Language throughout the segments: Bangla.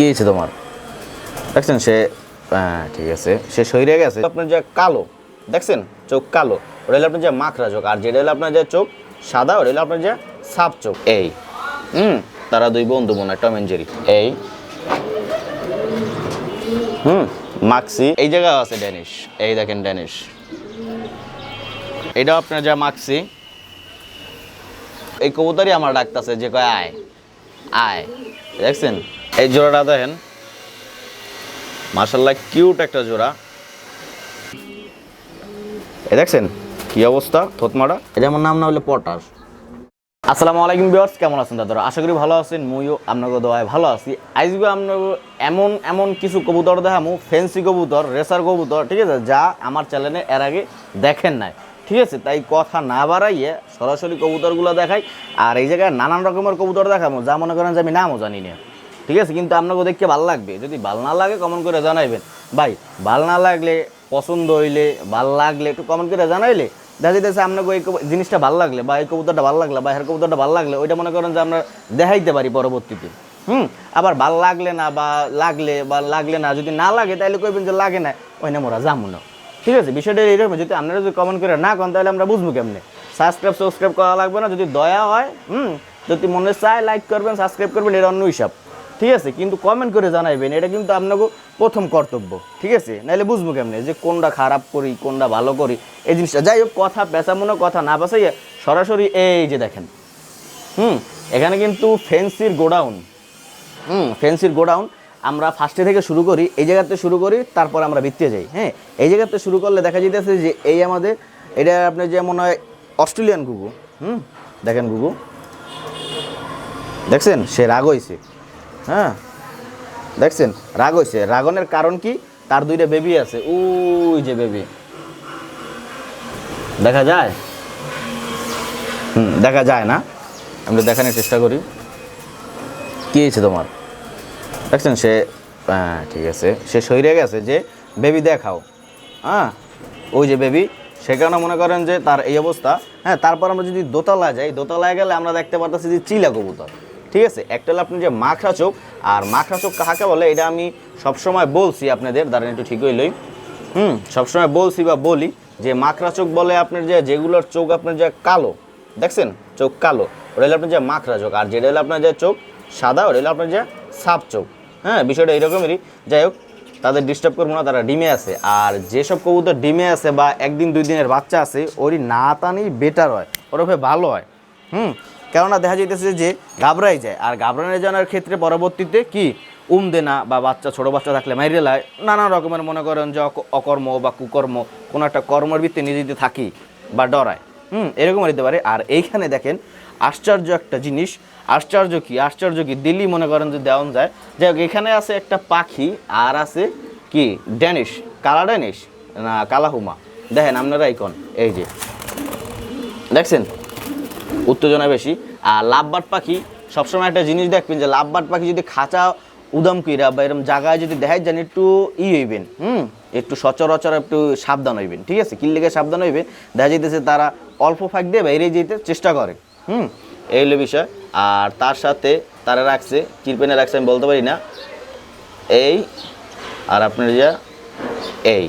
কি হয়েছে তোমার? দেখছেন, সে হ্যাঁ ঠিক আছে। সে সইরে গেছে। আপনার যে কালো, দেখছেন? চোখ কালো। ওটা আপনার যে মাখরা চোখ। আর যেটা হলো আপনার যে চোখ, সাদা, ওটা হলো আপনার যে সাপ চোখ। এই। হুম? তারা দুই বন্ধু, মনে টম এন্ড জেরি। এই। হুম? মাক্সি। এই জায়গা আছে ড্যানিশ। এই দেখেন ড্যানিশ। এটা আপনার যা মাক্সি। এই কবুতরই আমার ডাকতেছে যে কয়, আয়। আয়। দেখছেন? এই জোড়াটা দেখেন। মার্শাল্লাহ কিউট একটা জোড়া। এই দেখছেন কি অবস্থা থতমাটা এটা আমার নাম না হলে পটাশ। আসসালামু আলাইকুম বিয়ার্স কেমন আছেন দাদারা? আশা করি ভালো আছেন, মুইও আপনাকে দোয়ায় ভালো আছি। আজকে আপনাকে এমন এমন কিছু কবুতর দেখামু ফেন্সি কবুতর রেসার কবুতর, ঠিক আছে, যা আমার চ্যানেলে এর আগে দেখেন নাই। ঠিক আছে, তাই কথা না বাড়াইয়ে সরাসরি কবুতরগুলো দেখাই। আর এই জায়গায় নানান রকমের কবুতর দেখামো, যা মনে করেন যে আমি নামও জানি না। ঠিক আছে? কিন্তু আপনাকে দেখতে ভালো লাগবে। যদি ভালো না লাগে কমেন্ট করে জানাইবেন। ভাই, ভালো না লাগলে, পছন্দ হইলে, ভালো লাগলে একটু কমেন্ট করে জানাইলে, দেখা যেতেছে আপনাকে কবু- জিনিসটা ভালো লাগলে বা এই কবুতরটা ভালো লাগলে বা এর কবুতরটা ভালো লাগলে, ওইটা মনে করেন যে আমরা দেখাইতে পারি পরবর্তীতে। হুম? আবার ভালো লাগলে না বা লাগলে বা লাগলে না, যদি না লাগে তাহলে কইবেন যে লাগে না ওই না মোরা যাব না। ঠিক আছে? বিষয়টা এইরকম যদি আপনারা যদি কমেন্ট করে না করেন তাহলে আমরা বুঝব কেমনে? সাবস্ক্রাইব সাবস্ক্রাইব করা লাগবে না, যদি দয়া হয়, হুম? যদি মনে চায় লাইক করবেন সাবস্ক্রাইব করবেন এটা অন্য হিসাব। ঠিক আছে, কিন্তু কমেন্ট করে জানাইবেন, এটা কিন্তু আপনাকে প্রথম কর্তব্য, ঠিক আছে? নাহলে বুঝব কেমনে? যে কোনটা খারাপ করি, কোনটা ভালো করি, এই জিনিসটা। যাই হোক, কথা পেঁচা মনে কথা না পেঁচাইয়া সরাসরি এই যে দেখেন, হুম? এখানে কিন্তু ফেন্সির গোডাউন, হুম? ফেন্সির গোডাউন, আমরা ফার্স্টে থেকে শুরু করি, এই জায়গাতে শুরু করি, তারপর আমরা ভিত্তিতে যাই হ্যাঁ? এই জায়গাতে শুরু করলে দেখা যেতেছে যে এই আমাদের, এটা আপনার যে মনে হয় অস্ট্রেলিয়ান গুগু হুম? দেখেন গুগু দেখছেন? সে রাগ হয়েছে হ্যাঁ। দেখছেন? রাগ হয়েছে রাগনের কারণ কি? তার দুইটা বেবি আছে। ওই যে বেবি দেখা যায়? হুম, দেখা যায় না। আমরা দেখানোর চেষ্টা করি। কি হয়েছে তোমার? দেখছেন, সে হ্যাঁ ঠিক আছে। সে সইরে গেছে যে বেবি দেখাও। হ্যাঁ ওই যে বেবি সে সেখানে মনে করেন যে তার এই অবস্থা? হ্যাঁ তারপর আমরা যদি দোতলায় যাই, দোতলায় গেলে আমরা দেখতে পারতেছি যে চিলা কবুতর। ঠিক আছে? একটা হলো আপনি যে মাখরা চোখ, আর মাখরা চোখ কাহাকে বলে? এটা আমি সবসময় বলছি আপনাদের, দাঁড়ান একটু ঠিক হইলই হুম, সবসময় বলছি বা বলি যে মাখরা চোখ বলে আপনার যে যেগুলোর চোখ আপনার যে কালো, দেখছেন? চোখ কালো, ওটা হলো আপনার যে মাখরা চোখ। আর যেটা হলো আপনার যে চোখ সাদা, ওটা হলো আপনার যে সাপ চোখ। হ্যাঁ বিষয়টা এরকমই যাই হোক, তাদের ডিস্টার্ব করব না, তারা ডিমে আছে। আর যেসব কবুতর ডিমে আছে বা একদিন দুই দিনের বাচ্চা আছে, ওরই না টানেই বেটার হয়। ওরফে ভালো হয়। হুম কেননা দেখা যাইতেছে যে ঘাবড়াই যায়। আর ঘাবড়ানো জানার ক্ষেত্রে পরবর্তীতে কি? উম দে না বা বাচ্চা, ছোট বাচ্চা থাকলে মাইরে লায়। নানা রকমের মনে করেন যে অক- অকর্ম বা কুকর্ম, কোনো একটা কর্মের ভিত্তি নিজে যদি থাকি বা ডরায়। হুম এরকম হতে পারে। আর এইখানে দেখেন, আশ্চর্য একটা জিনিস। আশ্চর্য কি? আশ্চর্য কি? দিল্লি মনে করেন যে দেওয়ান যায়। যাই হোক, এখানে আছে একটা পাখি, আর আছে কি? ড্যানিশ। কালা ড্যানিশ? না, কালাহুমা। দেখেন, আপনারা ইকন এই যে। দেখছেন? উত্তেজনা বেশি। আর লাভবাট পাখি, সবসময় একটা জিনিস দেখবেন যে লাভবাট পাখি যদি খাঁচা উদাম কইরা বা এরকম জায়গায় যদি দেখাই যান একটু ই হইবেন, হুম? একটু সচরাচর একটু সাবধান হইবেন, ঠিক আছে? কিল লেগে সাবধান হইবেন, দেখা যাইতেছে তারা অল্প ফাঁক দিয়ে বাইরে যেতে চেষ্টা করে, হুম? এই হলো বিষয়। আর তার সাথে তারা রাখছে কিরপেনে রাখছে, আমি বলতে পারি না। এই, আর আপনার যা, এই,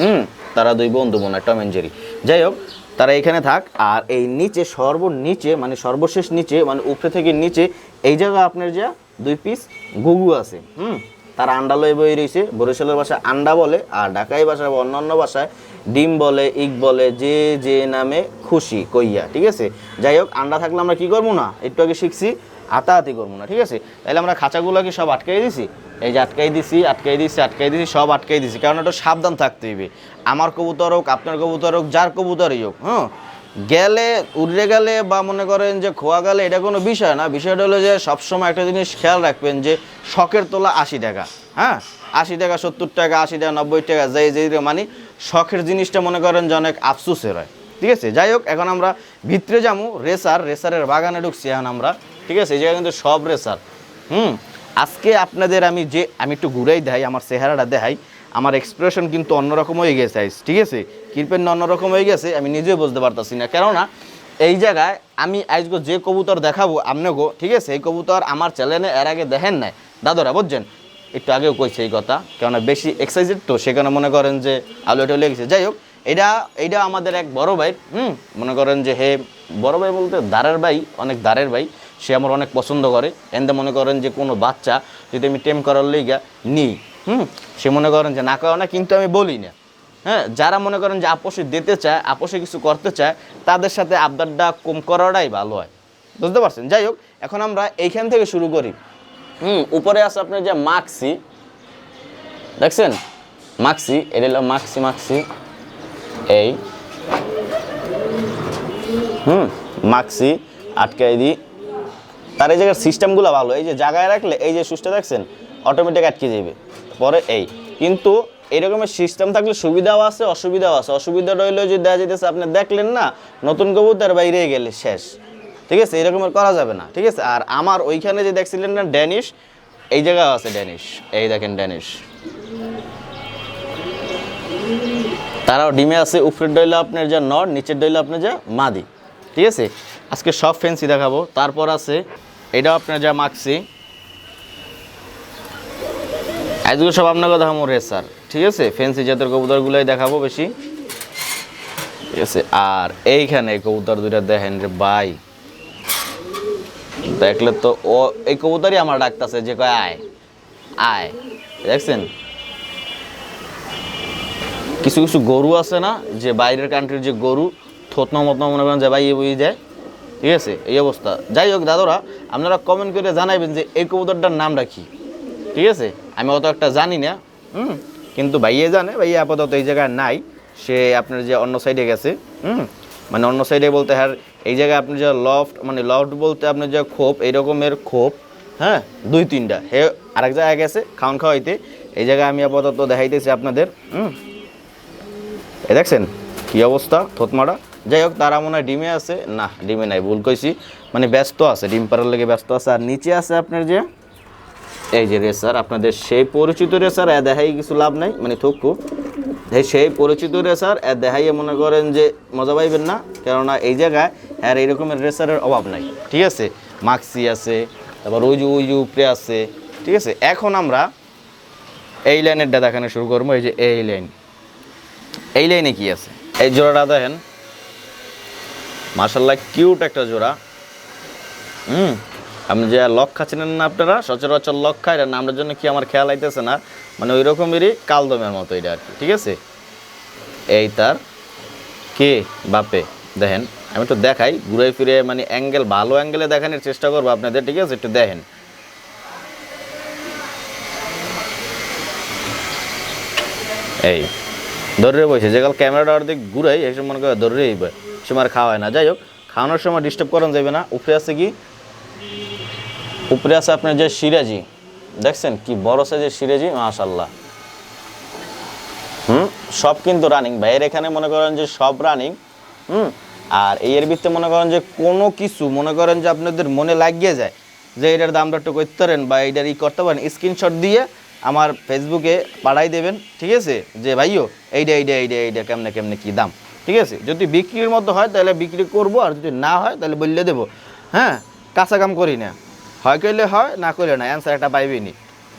হুম? তারা দুই বন্ধু মনে হয় টম এন্ড জেরি। যাই হোক তারা এখানে থাক। আর এই নিচে, সর্বনিচে মানে সর্বশেষ নিচে মানে উপরে থেকে নিচে, এই জায়গা আপনার যা, দুই পিস গুগু আছে, হুম? তার আন্ডা লয়ে বই রয়েছে। বরিশালের ভাষায় আন্ডা বলে, আর ঢাকাই ভাষায় বা অন্যান্য ভাষায় ডিম বলে, ইক বলে, যে যে নামে খুশি, কইয়া, ঠিক আছে? যাই হোক, আন্ডা থাকলে আমরা কি করব না? একটু আগে শিখছি হাতাহাতি করব না, ঠিক আছে? তাহলে আমরা খাঁচাগুলোকে সব আটকাই দিছি। এই যে আটকাই দিছি আটকাই দিছি আটকাই দিছি, সব আটকাই দিছি। কারণ একটু সাবধান থাকতে হইবে। আমার কবুতর হোক, আপনার কবুতর হোক, যার কবুতরই হোক হ্যাঁ গেলে, উড়ে গেলে বা মনে করেন যে খোয়া গেলে এটা কোনো বিষয় না। বিষয়টা হলো যে সবসময় একটা জিনিস খেয়াল রাখবেন যে শখের তোলা আশি টাকা হ্যাঁ? আশি টাকা, সত্তর টাকা, আশি টাকা, নব্বই টাকা, যাই যেই মানে শখের জিনিসটা মনে করেন যে অনেক আফসুসের হয়। ঠিক আছে? যাই হোক, এখন আমরা ভিতরে যাব রেসার, রেসারের বাগানে ঢুকছি এখন আমরা। ঠিক আছে? এই জায়গায় কিন্তু সব রেসার, হুম? আজকে আপনাদের আমি যে, আমি একটু ঘুরেই দেখাই, আমার চেহারাটা দেখাই, আমার এক্সপ্রেশন কিন্তু অন্যরকম হয়ে গেছে ঠিক আছে? কৃপেন অন্যরকম হয়ে গেছে, আমি নিজেও বুঝতে পারতাছি না। কেননা, এই জায়গায় আমি আজকে যে কবুতর দেখাবো আপনাকে, ঠিক আছে? এই কবুতর আমার চ্যানেলে এর আগে দেখেন নাই। দাদরা, বুঝছেন? একটু আগেও কইছে এই কথা, কেননা বেশি এক্সাইজেড তো, সেখানে মনে করেন যে আলু এটা লেগেছে। যাই হোক, এটা এটা আমাদের এক বড় ভাই, হুম? মনে করেন যে হে, বড় ভাই বলতে দাঁড়ের ভাই, অনেক দাঁড়ের ভাই। সে আমার অনেক পছন্দ করে। এনতে মনে করেন যে কোনো বাচ্চা যদি আমি টেম করার লইগা নিই, হুম, সে মনে করেন যে না করে না, কিন্তু আমি বলি না। হ্যাঁ যারা মনে করেন যে আপোষে দিতে চায়, আপোষে কিছু করতে চায়, তাদের সাথে আবদারটা কম করাটাই ভালো হয়। বুঝতে পারছেন? যাই হোক, এখন আমরা এইখান থেকে শুরু করি। হুম, উপরে আছে আপনার যে মাক্সি। দেখছেন? মাক্সি, এটা হলো মাক্সি মাক্সি। এই। হুম, মাক্সি, আটকাই দিই। তার এই জায়গার সিস্টেমগুলো ভালো। এই যে জায়গায় রাখলে এই যে সুইচটা দেখছেন অটোমেটিক আটকে যাবে। পরে এই। কিন্তু এরকমের সিস্টেম থাকলে সুবিধাও আছে, অসুবিধাও আছে। অসুবিধা রইলেও যদি দেখা যেতেছে আপনি দেখলেন না, নতুন কবুতর বাইরে গেলে শেষ। ঠিক আছে? এরকমের করা যাবে না। ঠিক আছে? আর আমার ওইখানে যে দেখছিলেন না ড্যানিশ, এই জায়গায় আছে ড্যানিশ। এই দেখেন ড্যানিশ। তারাও ডিমে আছে, উপরের ডইলে আপনার যা নর, নিচের ডইলে আপনার যা মাদি। ঠিক আছে? আজকে সব ফ্যান্সি দেখাবো। তারপর আছে, এটাও আপনার যা মাখছি। আজকে সব আপনার কথা দেখাবো রেসার ঠিক আছে? ফ্যান্সি জাতের কবুতরগুলোই দেখাবো বেশি। ঠিক আছে? আর এইখানে কবুতর দুইটা দেখেন রে ভাই। দেখলে তো ও, এই কবুতরই আমার ডাকতেছে যে কয়, আয় আয়। দেখছেন? কিছু কিছু গরু আছে না, যে বাইরের কান্ট্রির যে গরু, থতনা মতনা মনে করেন যে ভাই বই যায়। ঠিক আছে? এই অবস্থা। যাই হোক, দাদরা, আপনারা কমেন্ট করে জানাইবেন যে এই কবুতরটার নামটা কি। ঠিক আছে? আমি অত একটা জানি না, হুম? কিন্তু ভাইয়ে জানে, ভাইয়া আপাতত এই জায়গায় নাই। সে আপনার যে অন্য সাইডে গেছে, হুম? মানে অন্য সাইডে বলতে হ্যাঁ এই জায়গায় আপনি যে লফট মানে লফট বলতে আপনার যে খোপ, এই রকমের খোপ হ্যাঁ? দুই, তিনটা। হে, আরেক জায়গায় গেছে খাওয়ান খাওয়াইতে। এই জায়গায় আমি আপাতত দেখাইতেছি আপনাদের, হুম? এ দেখছেন কি অবস্থা, থতমারা? যাই হোক, তারা মনে হয় ডিমে আছে। না, ডিমে নাই, ভুল কইছি। মানে ব্যস্ত আছে, ডিম পাড়ার লেগে ব্যস্ত আছে। আর নিচে আছে আপনার যে, এই যে রেসার, আপনাদের সেই পরিচিত রেসার, এ দেখাই কিছু লাভ নাই মানে থুকু। সেই পরিচিত রেসার, এ দেখাইয়ে মনে করেন যে মজা পাইবেন না, কেননা এই জায়গায় আর এই রকমের রেসারের অভাব নাই। ঠিক আছে? মাক্সি আছে, তারপর ওই যে ওই যে উপরে আছে, ঠিক আছে? এখন আমরা এই লাইনেরটা দেখানো শুরু করব, এই যে এই লাইন। এই লাইনে কি আছে? এই জোড়াটা দেখেন। মার্শাল্লাহ কিউট একটা জোড়া। হুম, আপনি যে লক খাচ্ছিলেন না আপনারা, সচরাচর লক খায় এটা নামটার জন্য কি আমার খেয়াল আইতেছে না মানে ওই রকমেরই কালদমের মতো এটা আর কি, ঠিক আছে? এই তার, কে? বাপে, দেখেন, আমি একটু দেখাই, ঘুরে ফিরে মানে অ্যাঙ্গেল, ভালো অ্যাঙ্গেলে দেখানোর চেষ্টা করব আপনাদের, ঠিক আছে? একটু দেখেন। এই ধরে বসে যে কাল ক্যামেরাটা অর্ধেক ঘুরাই সময় মনে করে ধরে সে আমার খাওয়া হয় না। যাই হোক, খাওয়ানোর সময় ডিস্টার্ব করানো যাবে না। উপরে আছে কি? উপরে আছে আপনার যে সিরাজি। দেখছেন কি বড় সাইজের সিরাজি? মাশাল্লাহ হুম? সব কিন্তু রানিং ভাইয়ের এখানে মনে করেন যে সব রানিং হুম? আর এর ভিতরে মনে করেন যে কোনো কিছু মনে করেন যে আপনাদের মনে লাগিয়ে যায় যে এটার দামটা একটু করতে পারেন বা এটার ই করতে পারেন। স্ক্রিনশট দিয়ে আমার ফেসবুকে পাঠাই দেবেন। ঠিক আছে? যে ভাইও এইটা এইটা এইটা এইটা কেমনে কেমনে, কী দাম? ঠিক আছে? যদি বিক্রির মতো হয়, তাহলে বিক্রি করব, আর যদি না হয়, তাহলে বললে দেবো। হ্যাঁ? কাঁচা কাম করি না। হয় করলে হয়, না করলে না অ্যান্সার একটা পাইবেনি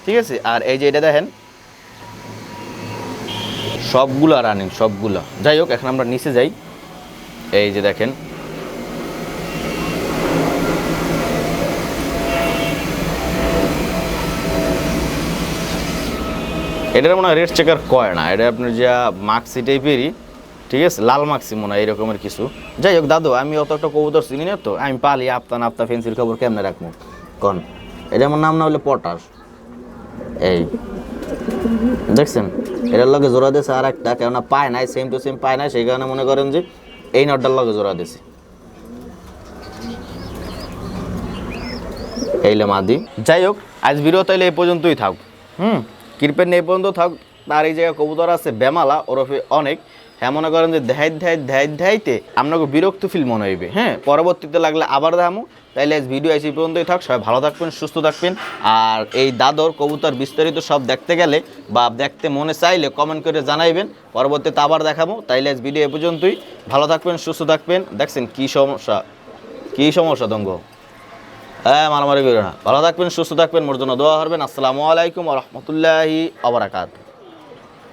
ঠিক আছে? আর এই যে এটা দেখেন, সবগুলা রানিং সবগুলা। যাই হোক, এখন আমরা নিচে যাই। এই যে দেখেন, এটার মনে হয় রেড চেকার কয় না? এটা আপনার যা মাক্সি টাইপেরই ঠিক আছে? লাল মাক্সি মনে হয় এরকমের কিছু। যাই হোক, দাদু, আমি অত একটা কবুতর চিনি না তো। আমি পালি আপতা নাপ্তা ফেন্সির খবর কেমনে রাখব কন। এটা আমার নাম না হলে পটাশ। এই। দেখছেন? এটার লগে জোড়া দিয়েছে আর একটা কেননা পায় নাই সেম টু সেম পায় নাই, সেই কারণে মনে করেন যে এই নটটার লগে জোড়া দিয়েছে। এইলে মাদি। যাই হোক, আজ ভিডিও তাইলে এই পর্যন্তই থাক। হুম? কৃপেন এই পর্যন্ত থাক। তার এই জায়গায় কবুতর আছে, বেমালা, ওরফে অনেক। হ্যাঁ মনে করেন যে দেখাই দেখাই দেখাই দেখাইতে আপনাকে বিরক্ত ফিল মনে হইবে হ্যাঁ? পরবর্তীতে লাগলে আবার দেখামো। তাইলে আজ ভিডিও আজ পর্যন্তই থাক, সবাই ভালো থাকবেন, সুস্থ থাকবেন। আর এই দাদর, কবুতর বিস্তারিত সব দেখতে গেলে বা দেখতে মনে চাইলে কমেন্ট করে জানাইবেন। পরবর্তীতে আবার দেখাবো তাইলে আজ ভিডিও এ পর্যন্তই। ভালো থাকবেন, সুস্থ থাকবেন। দেখছেন কী সমস্যা? কী সমস্যা দঙ্গ? হ্যাঁ মারামারি করো না। ভালো থাকবেন, সুস্থ থাকবেন। মোর জন্য দোয়া করবেন। আসসালামু আলাইকুম রহমতুল্লাহি আবরাকাত